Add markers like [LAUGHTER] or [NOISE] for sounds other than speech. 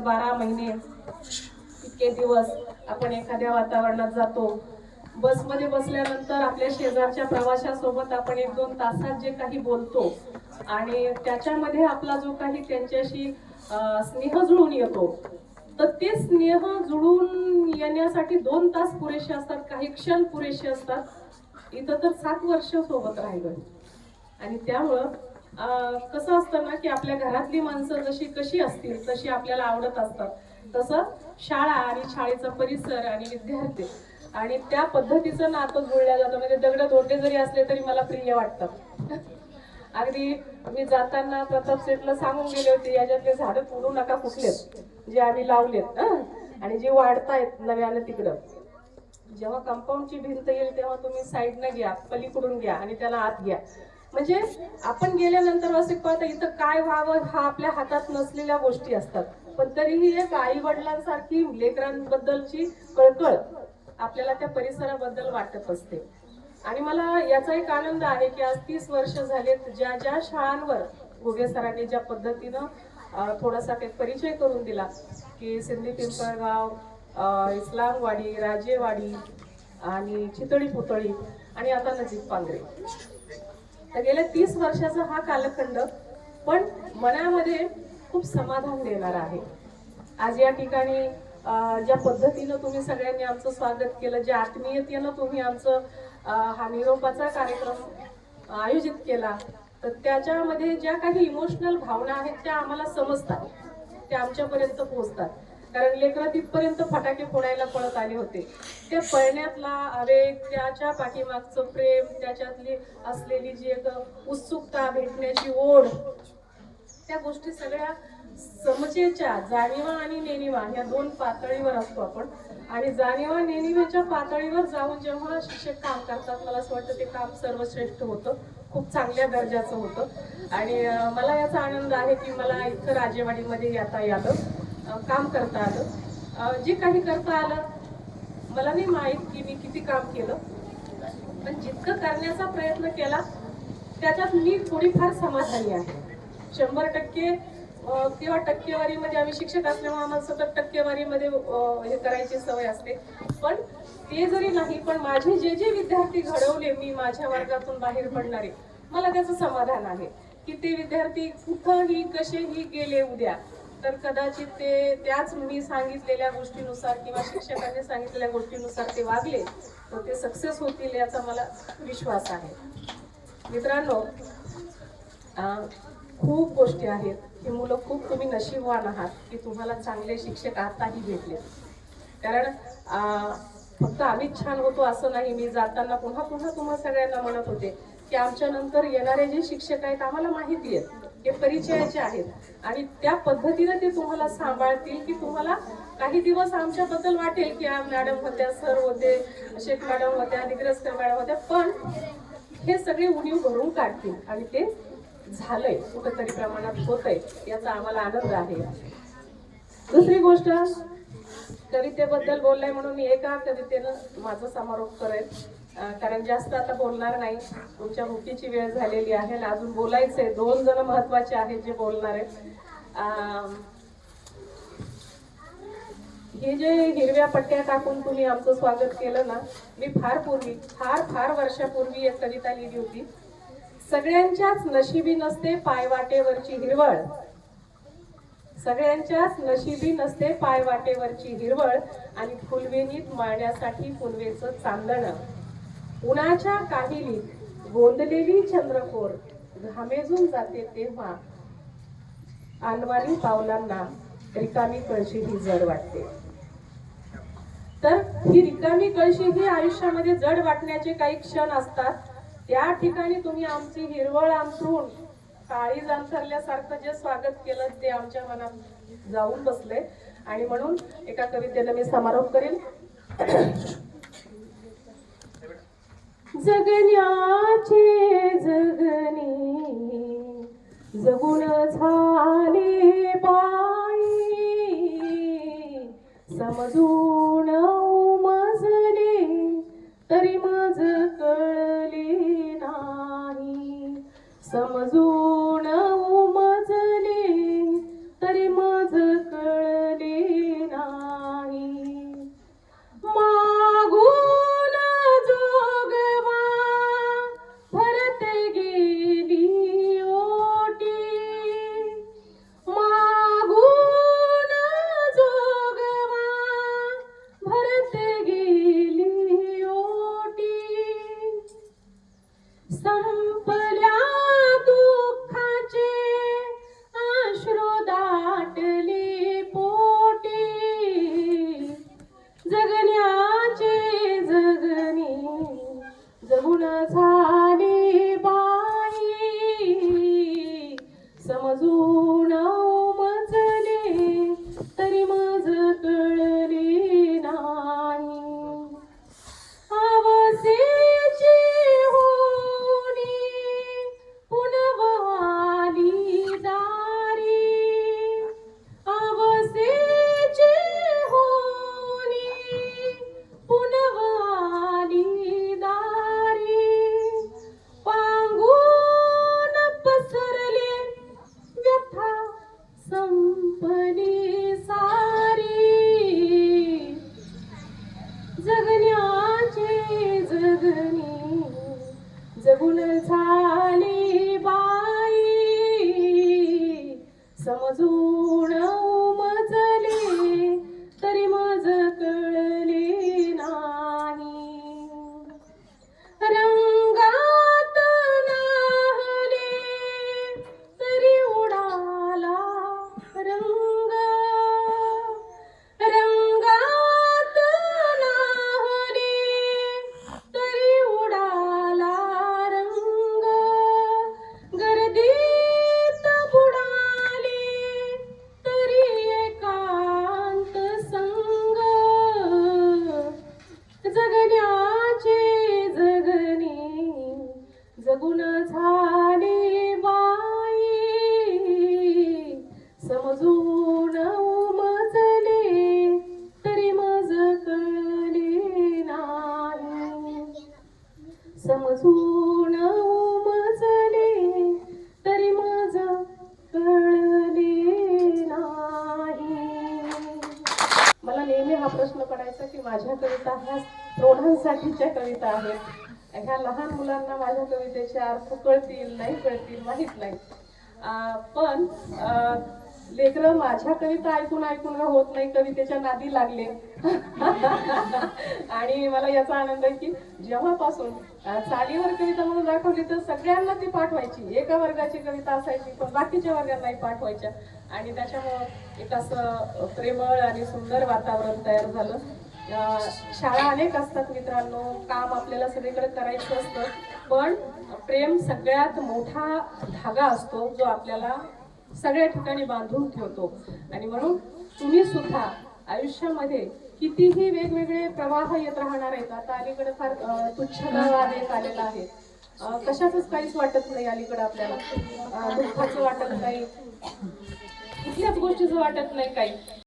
बारा महिने इतके दिवस आपण एखाद्या वातावरणात जातो. बसमध्ये बसल्यानंतर आपल्या शेजारच्या प्रवाशासोबत आपण एक दोन तासात जे काही बोलतो आणि त्याच्यामध्ये आपला जो काही त्यांच्याशी स्नेह जुळून येतो. तर ते स्नेह जुळून येण्यासाठी दोन तास पुरेसे असतात काही क्षण पुरेसे असतात. इथं तर सात वर्ष सोबत राहिलं आणि त्यामुळं कसं असतं ना की आपल्या घरातली माणसं जशी कशी असतील तशी आपल्याला आवडत असतात. तसं शाळा आणि शाळेचा परिसर आणि विद्यार्थी आणि त्या पद्धतीचं नातं जुळल्या जातं. म्हणजे दगड तोटे जरी असले तरी मला प्रिय वाटतात [LAUGHS] अगदी मी जाताना प्रताप सेठला सांगून गेले होते याच्यातले झाडं तोडू नका कुठलेच. जे आम्ही लावलेत आणि जे वाढतायत नव्यानं तिकडं. जेव्हा कंपाऊंडची भिंत येईल तेव्हा तुम्ही साईडनं घ्या पलीकडून घ्या आणि त्याला आत घ्या. म्हणजे आपण गेल्यानंतर असं कळतं इथं काय व्हावं हा आपल्या हातात नसलेल्या गोष्टी असतात. पण तरीही एक आई वडिलांसारखी लेकरांबद्दलची कळकळ आपल्याला त्या परिसराबद्दल वाटत असते. आणि मला याचा एक आनंद आहे की आज तीस वर्ष झालेत ज्या ज्या शाळांवर घुगे सरांनी ज्या पद्धतीनं थोडासा काही परिचय करून दिला की सिंधी पिंपळगाव इस्लामवाडी राजेवाडी आणि चितळी पुतळी आणि आता नजीक पांगरे. तर गेल्या तीस वर्षाचा हा कालखंड पण मनामध्ये खूप समाधान देणार आहे. आज या ठिकाणी ज्या पद्धतीनं तुम्ही सगळ्यांनी आमचं स्वागत केलं ज्या आत्मीयतेनं तुम्ही आमचं हा निरोपाचा कार्यक्रम आयोजित केला तर त्याच्यामध्ये ज्या काही इमोशनल भावना आहेत त्या आम्हाला समजतात त्या आमच्यापर्यंत पोहोचतात. कारण लेकरं तिथपर्यंत फटाके फोडायला पळत आले होते. ते पळण्यातला आवेग त्याच्या पाठीमागचं प्रेम त्याच्यातली असलेली जी एक उत्सुकता भेटण्याची ओढ त्या गोष्टी सगळ्या समचेच्या जाणीवा आणि नेणीवा या दोन पातळीवर असतो आपण. आणि जाणीवा नेनिवाच्या पातळीवर जाऊन जेव्हा शिक्षक काम करतात मला असं वाटतं ते काम सर्वश्रेष्ठ होतं. खूप चांगल्या दर्जाचं होतं. आणि मला याचा आनंद आहे की मला इथं राजेवाडीमध्ये येता यालं काम करता आलं. जे काही करता आलं मला नाही माहीत की मी किती काम केलं. पण जितकं करण्याचा प्रयत्न केला त्याच्यात मी थोडीफार समाधानी आहे. शंभर टक्के किंवा टक्केवारीमध्ये आम्ही शिक्षक असल्यामुळे आम्हाला सतत टक्केवारीमध्ये हे करायची सवय असते. पण ते जरी नाही पण माझे जे जे विद्यार्थी घडवले मी माझ्या वर्गातून बाहेर पडणारे मला त्याचं समाधान आहे. की ते विद्यार्थी कुठंही कसेही गेले उद्या तर कदाचित ते त्याच मी सांगितलेल्या गोष्टीनुसार किंवा शिक्षकांनी सांगितलेल्या गोष्टीनुसार ते वागले तर ते सक्सेस होतील याचा मला विश्वास आहे. मित्रांनो खूप गोष्टी आहेत की मुलं खूप तुम्ही नशीबवान आहात की तुम्हाला चांगले शिक्षक आताही भेटले. कारण फक्त आम्हीच छान होतो असं नाही. मी जाताना पुन्हा पुन्हा तुम्हा सगळ्यांना म्हणत होते की आमच्यानंतर येणारे जे शिक्षक आहेत आम्हाला माहिती आहे हे परिचयाचे आहेत. आणि त्या पद्धतीने ते तुम्हाला सांभाळतील की तुम्हाला काही दिवस आमच्याबद्दल वाटेल की आ, मॅडम होत्या सर होते शेख मॅडम होत्या निग्रस्कर मॅडम होत्या. पण हे सगळे उणीव भरून काढतील आणि ते झालंय कुठंतरी प्रमाणात होत आहे याचा आम्हाला आनंद आहे. दुसरी गोष्ट कवितेबद्दल बोललाय म्हणून मी एका कवितेनं माझा समारोप करेल कारण जास्त आता बोलणार नाही. तुमच्या भुकीची वेळ झालेली आहे आणि अजून बोलायचंय. दोन जण महत्त्वाचे आहेत जे बोलणार आहेत. हे जे हिरव्या पट्ट्या टाकून तुम्ही आमचं स्वागत केलं ना मी फार पूर्वी फार फार वर्षापूर्वी एक कविता लिहिली होती. सगळ्यांच्याच नशिबी नसते पायवाटेवरची हिरवळ. सगळ्यांच्याच नशिबी नसते पायवाटेवरची हिरवळ आणि फुलवेणीत माळण्यासाठी फुलवेचं चांदणं. उन्हाच्या काहिलीत गोंदलेली चंद्रकोर घामेजून जाते तेव्हा अनवाणी पावलांना रिकामी कळशी ही जड वाटते. तर ही रिकामी कळशी ही आयुष्यामध्ये जड वाटण्याचे काही क्षण असतात. त्या ठिकाणी तुम्ही आमची हिरवळ अंथरून काळी अंथरल्यासारखं जे स्वागत केलं ते आमच्या मनात जाऊन बसले. आणि म्हणून एका कवितेला मी समारोप करेन. जगण्याचे जगणे. जगून झाले बाई समजून गुण झाली बाई. समजून माझ्या कविता ह्या प्रौढांसाठीच्या कविता आहेत. ह्या लहान मुलांना माझ्या कवितेचे अर्थ कळतील नाही कळतील माहीत नाही. पण लेकरं माझ्या कविता ऐकून ऐकून का होत नाही? कवितेच्या नादी लागले. [LAUGHS] आणि मला याचा आनंद आहे की जेव्हापासून चालीवर कविता म्हणून दाखवली तर सगळ्यांना ती पाठवायची. एका वर्गाची कविता असायची पण बाकीच्या वर्गांनाही पाठवायच्या. आणि त्याच्यामुळं एक असं प्रेमळ आणि सुंदर वातावरण तयार झालं. शाळा अनेक असतात मित्रांनो काम आपल्याला सगळीकडे करायचं असतं पण प्रेम सगळ्यात मोठा धागा असतो जो आपल्याला सगळ्या ठिकाणी बांधून ठेवतो. आणि म्हणून तुम्ही सुद्धा आयुष्यामध्ये कितीही वेगवेगळे प्रवाह येत राहणार आहेत आता अलीकडे फार तुच्छ तुच्छतावाद येत आलेला आहे. कशाचंच काहीच वाटत नाही अलीकडे आपल्याला. दुःखाचं वाटत नाही. कुठल्याच गोष्टीचं वाटत नाही काही.